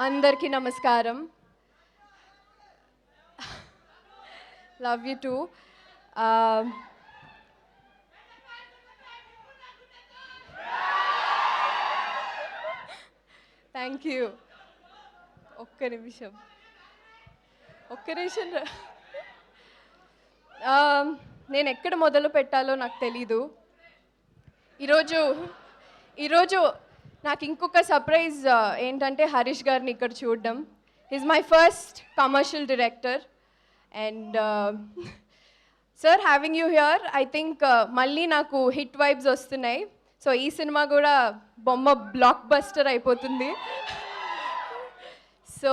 అందరికీ నమస్కారం. Love you too thank you ఒక్క నిమిషం. ఒక్క నిమిషం um, నేను ఎక్కడ మొదలు పెట్టాలో నాకు తెలీదు. ఈరోజు ఈరోజు నాకు ఇంకొక సర్ప్రైజ్ uh, ఏంటంటే హరీష్ గారిని ఇక్కడ చూడడం. Is my first commercial director and sir having you here I think మళ్ళీ నాకు హిట్ వైబ్స్ వస్తున్నాయి. సో ఈ సినిమా కూడా బొమ్మ బ్లాక్ బస్టర్ అయిపోతుంది. సో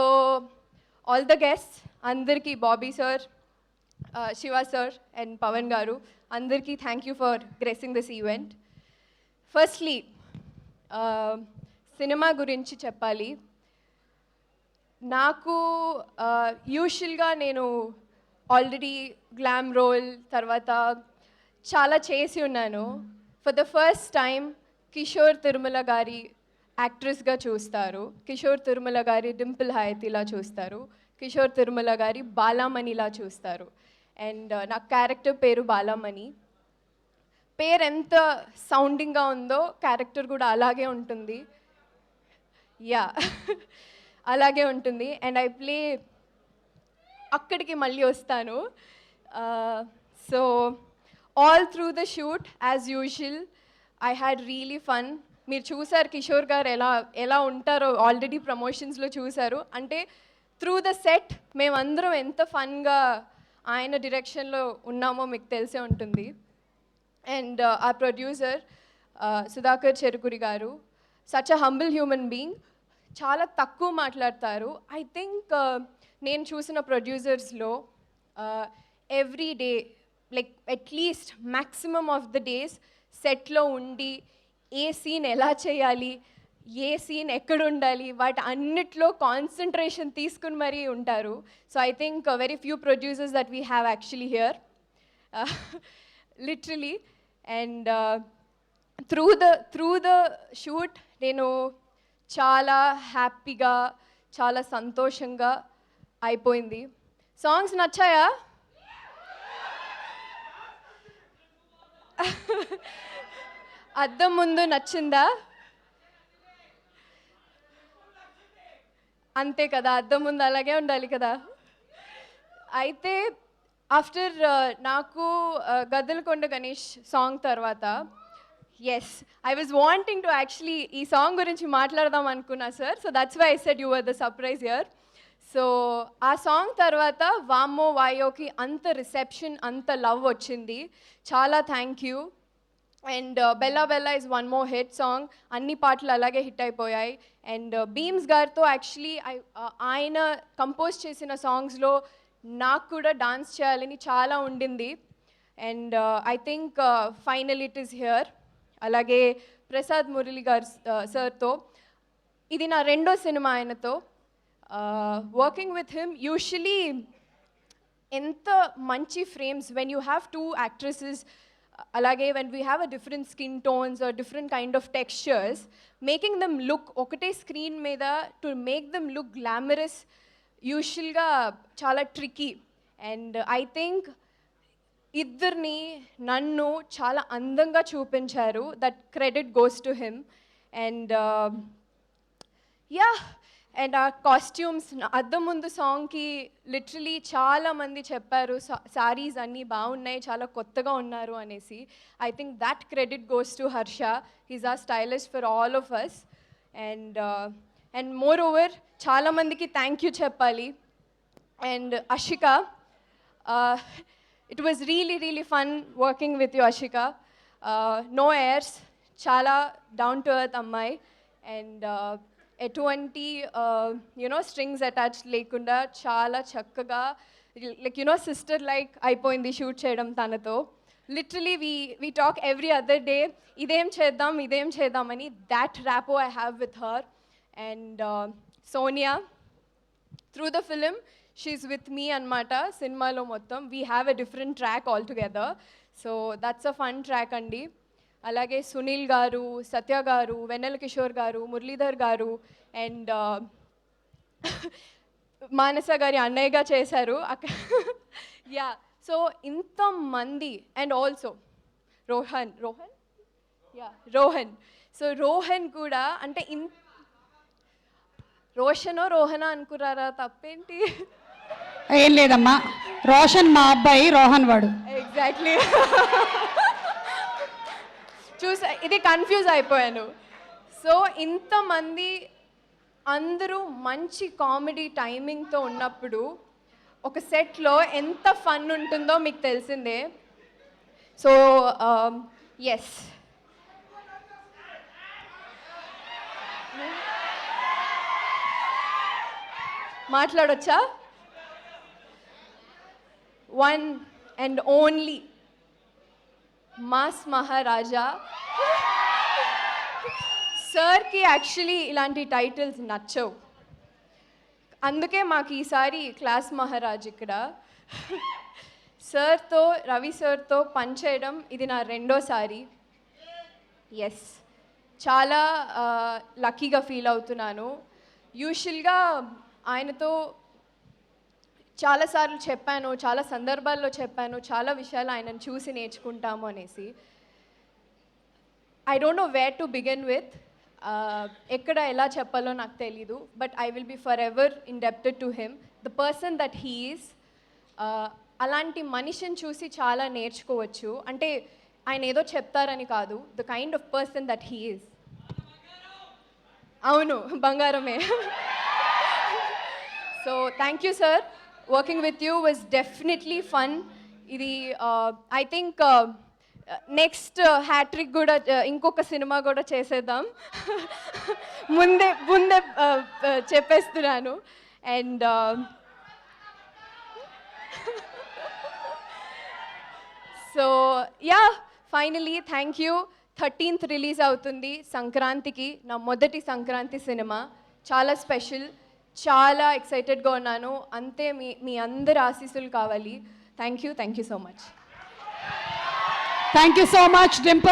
ఆల్ ద గెస్ట్ అందరికీ Bobby sir uh, Shiva sir and Pawan గారు అందరికీ thank you for gracing this event firstly cinema గురించి చెప్పాలి. నాకు యూజువల్గా నేను ఆల్రెడీ గ్లామ్ రోల్ తర్వాత చాలా చేసి ఉన్నాను. For the first time Kishore Tirumala గారి యాక్ట్రెస్గా చూస్తారు. కిషోర్ తిరుమల గారి డింపుల్ హయతిలా చూస్తారు. కిషోర్ తిరుమల గారి బాలామణిలా చూస్తారు. అండ్ నా క్యారెక్టర్ పేరు బాలామణి పేరు ఎంత సౌండింగ్గా ఉందో క్యారెక్టర్ కూడా అలాగే ఉంటుంది. యా అలాగే ఉంటుంది. అండ్ ఐ ప్లే అక్కడికి మళ్ళీ వస్తాను. So all through the shoot as usual I had really fun. మీరు చూసారు కిషోర్ గారు ఎలా ఎలా ఉంటారో ఆల్రెడీ ప్రమోషన్స్లో చూశారు అంటే త్రూ ద సెట్ మేమందరం ఎంత ఫన్గా ఆయన డిరెక్షన్లో ఉన్నామో మీకు తెలిసే ఉంటుంది. అండ్ ఆ ప్రొడ్యూసర్ సుధాకర్ చెరుకురి గారు such a humble human being చాలా తక్కువ మాట్లాడతారు. ఐ థింక్ uh, నేను చూసిన ప్రొడ్యూసర్స్లో every day like at least maximum of the days సెట్లో ఉండి ఏ సీన్ ఎలా చేయాలి ఏ సీన్ ఎక్కడ ఉండాలి వాటి అన్నిట్లో కాన్సన్ట్రేషన్ తీసుకుని మరీ ఉంటారు. So I think very few producers that we have actually here literally and through the through the shoot నేను చాలా హ్యాపీగా చాలా సంతోషంగా అయిపోయింది. సాంగ్స్ నచ్చాయా? అద్దం ముందు నచ్చిందా? అంతే కదా అద్దం ముందు అలాగే ఉండాలి కదా. అయితే ఆఫ్టర్ నాకు గద్దలకొండ గణేష్ సాంగ్ తర్వాత yes I was wanting to actually ఈ సాంగ్ గురించి మాట్లాడదాం అనుకున్నా sir so that's why I said you are the surprise year so ఆ సాంగ్ తర్వాత వామ్మో వాయోకి అంత రిసెప్షన్ అంత లవ్ వచ్చింది. చాలా thank you and bella bella is one more hit song అన్ని పాటలు అలాగే హిట్ అయిపోయాయి. అండ్ బీమ్స్ గారితో యాక్చువల్లీ ఆయన కంపోజ్ చేసిన సాంగ్స్లో నాకు కూడా డాన్స్ చేయాలని చాలా ఉండింది. And I think final it is here అలాగే ప్రసాద్ మురళి గారు uh, సార్తో ఇది నా రెండో సినిమా ఆయనతో. వర్కింగ్ విత్ హిమ్ యూజువలీ ఎంత మంచి frames when you have two actresses అలాగే when we have a different skin tones or different kind of textures making them look ఒకటే స్క్రీన్ మీద to make them look glamorous యూజువల్గా చాలా tricky and I think ఇద్దరిని నన్ను చాలా అందంగా చూపించారు. That credit goes to him and yeah and uh costumes అద్దం ముందు సాంగ్కి లిటరలీ చాలామంది చెప్పారు సారీస్ అన్నీ బాగున్నాయి చాలా కొత్తగా ఉన్నారు అనేసి. I think that credit goes to Harsha he's uh stylish for all of us and and moreover చాలామందికి థ్యాంక్ యూ చెప్పాలి. And Ashika it was really really fun working with you Ashika no airs చాలా down to earth అమ్మాయి. And ఎటువంటి you know strings attach లేకుండా చాలా చక్కగా like you know sister like అయిపోయింది shoot చేయడం తనతో. Literally we we talk every other day ఇదేం చేద్దాం ఇదేం చేద్దామని that rapport I have with her and Sonia through the film she with me అనమాట సినిమాలో మొత్తం. We have a different track altogether so that's a fun track అండి. అలాగే సునీల్ గారు సత్య గారు వెన్నెల కిషోర్ గారు మురళీధర్ గారు అండ్ uh, మానస గారి అన్నయ్యగా చేశారు. అక్కడ యా సో ఇంతమంది and also Rohan Rohan? Yeah Rohan. So Rohan కూడా అంటే ఇన్ రోషనో రోహన అనుకున్నారా? తప్పేంటి? ఏం లేదమ్మా. రోషన్ మా అబ్బాయి రోహన్ వాడు. ఎగ్జాక్ట్లీ చూసా ఇది కన్ఫ్యూజ్ అయిపోయాను. సో ఇంతమంది అందరూ మంచి కామెడీ టైమింగ్తో ఉన్నప్పుడు ఒక సెట్లో ఎంత ఫన్ ఉంటుందో మీకు తెలిసిందే. సో ఎస్ మాట్లాడొచ్చా? One and only mass Maharaja. సార్కి యాక్చువల్లీ ఇలాంటి టైటిల్స్ నచ్చవు. అందుకే మాకు ఈసారి క్లాస్ మహారాజ్ ఇక్కడ. సార్తో రవి సార్తో పనిచేయడం ఇది నా రెండోసారి ఎస్ చాలా uh, లక్కీగా ఫీల్ అవుతున్నాను. యూజువల్గా ఆయనతో చాలాసార్లు చెప్పాను చాలా సందర్భాల్లో చెప్పాను చాలా విషయాలు ఆయనను చూసి నేర్చుకుంటాము అనేసి. I don't know where to begin with ఎక్కడ ఎలా చెప్పాలో నాకు తెలీదు but I will be forever indebted to him the person that he is అలాంటి మనిషిని చూసి చాలా నేర్చుకోవచ్చు. అంటే ఆయన ఏదో చెప్తారని కాదు the kind of person that he is అవును బంగారమే. So thank you sir working with you was definitely fun ఇది ఐ థింక్ నెక్స్ట్ హ్యాట్రిక్ కూడా ఇంకొక సినిమా కూడా చేసేద్దాం. ముందే ముందే చెప్పేస్తున్నాను. And so yeah finally thank you thirteenth release అవుతుంది సంక్రాంతికి నా మొదటి సంక్రాంతి సినిమా. చాలా స్పెషల్ చాలా ఎక్సైటెడ్గా ఉన్నాను. అంతే మీ మీ అందరి ఆశీస్సులు కావాలి. Thank you thank you so much thank you so much Dimple